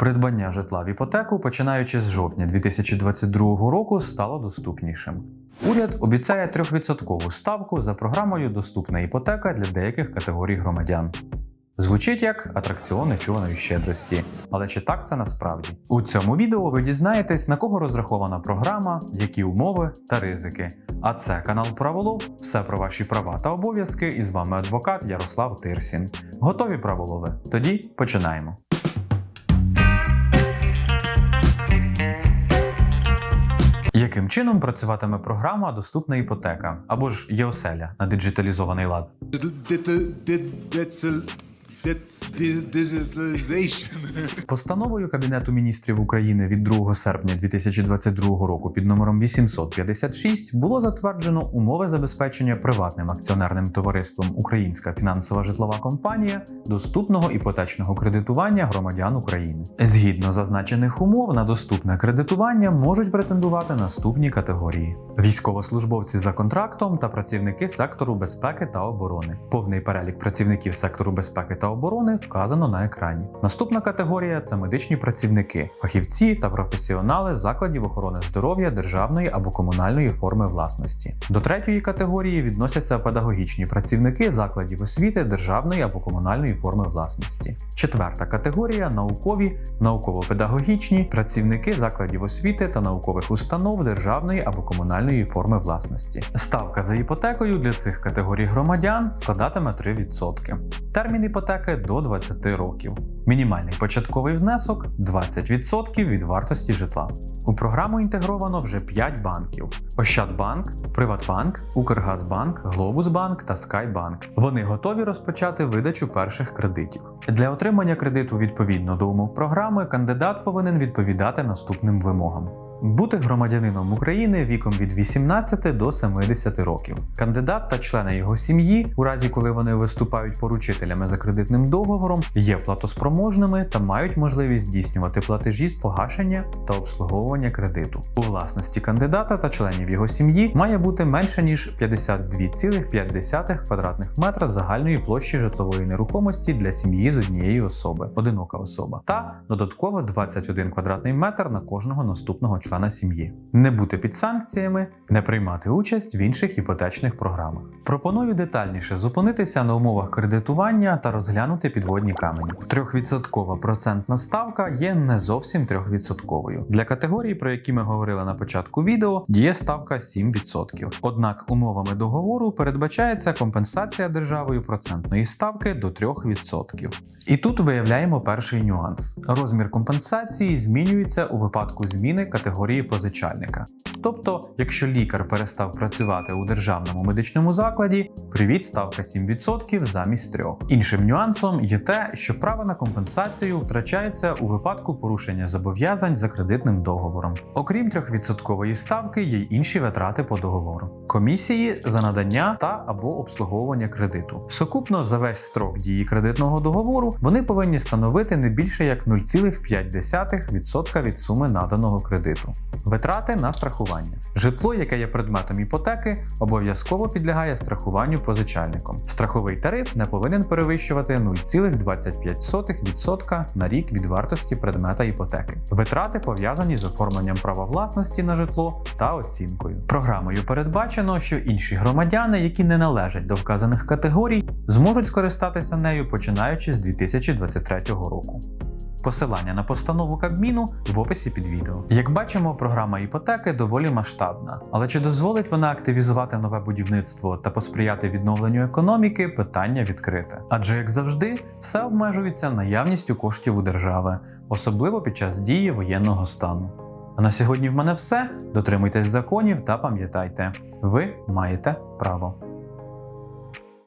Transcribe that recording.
Придбання житла в іпотеку, починаючи з жовтня 2022 року, стало доступнішим. Уряд обіцяє 3% ставку за програмою Доступна іпотека для деяких категорій громадян. Звучить як атракціон нечуваної щедрості, але чи так це насправді? У цьому відео ви дізнаєтесь, на кого розрахована програма, які умови та ризики. А це канал Праволов, все про ваші права та обов'язки. І з вами адвокат Ярослав Тирсін. Готові праволови? Тоді починаємо. Яким чином працюватиме програма Доступна іпотека або ж ЄОСЕЛЯ на диджиталізований лад? Постановою Кабінету міністрів України від 2 серпня 2022 року під номером 856 було затверджено умови забезпечення приватним акціонерним товариством Українська фінансова житлова компанія доступного іпотечного кредитування громадян України. Згідно зазначених умов, на доступне кредитування можуть претендувати наступні категорії: військовослужбовці за контрактом та працівники сектору безпеки та оборони. Повний перелік працівників сектору безпеки та оборони вказано на екрані. Наступна категорія це медичні працівники, фахівці та професіонали закладів охорони здоров'я державної або комунальної форми власності. До третьої категорії відносяться педагогічні працівники закладів освіти державної або комунальної форми власності. Четверта категорія наукові, науково-педагогічні працівники закладів освіти та наукових установ державної або комунальної форми власності. Ставка за іпотекою для цих категорій громадян складатиме 3%. Термін іпотеки до 20 років. Мінімальний початковий внесок 20% від вартості житла. У програму інтегровано вже 5 банків: Ощадбанк, Приватбанк, Укргазбанк, Глобусбанк та Скайбанк. Вони готові розпочати видачу перших кредитів. Для отримання кредиту відповідно до умов програми кандидат повинен відповідати наступним вимогам. Бути громадянином України віком від 18 до 70 років. Кандидат та члени його сім'ї, у разі коли вони виступають поручителями за кредитним договором, є платоспроможними та мають можливість здійснювати платежі з погашення та обслуговування кредиту. У власності кандидата та членів його сім'ї має бути менше ніж 52,5 квадратних метра загальної площі житлової нерухомості для сім'ї з однієї особи, одинока особа, та додатково 21 квадратний метр на кожного наступного члена сім'ї, не бути під санкціями, не приймати участь в інших іпотечних програмах. Пропоную детальніше зупинитися на умовах кредитування та розглянути підводні камені. Трьохвідсоткова процентна ставка є не зовсім трьохвідсотковою. Для категорії, про які ми говорили на початку відео, діє ставка 7%. Однак умовами договору передбачається компенсація державою процентної ставки до 3%. І тут виявляємо перший нюанс: розмір компенсації змінюється у випадку зміни категорії позичальника. Тобто, якщо лікар перестав працювати у державному медичному закладі, привіт ставка 7% замість 3%. Іншим нюансом є те, що право на компенсацію втрачається у випадку порушення зобов'язань за кредитним договором. Окрім 3% ставки, є й інші витрати по договору. Комісії за надання та або обслуговування кредиту. Сукупно за весь строк дії кредитного договору вони повинні становити не більше як 0,5% від суми наданого кредиту. Витрати на страхування. Житло, яке є предметом іпотеки, обов'язково підлягає страхуванню позичальником. Страховий тариф не повинен перевищувати 0,25% на рік від вартості предмета іпотеки. Витрати пов'язані з оформленням права власності на житло та оцінкою. Програмою передбачено, що інші громадяни, які не належать до вказаних категорій, зможуть скористатися нею починаючи з 2023 року. Посилання на постанову Кабміну в описі під відео. Як бачимо, програма іпотеки доволі масштабна, але чи дозволить вона активізувати нове будівництво та посприяти відновленню економіки? Питання відкрите. Адже, як завжди, все обмежується наявністю коштів у держави, особливо під час дії воєнного стану. А на сьогодні в мене все. Дотримуйтесь законів та пам'ятайте, ви маєте право.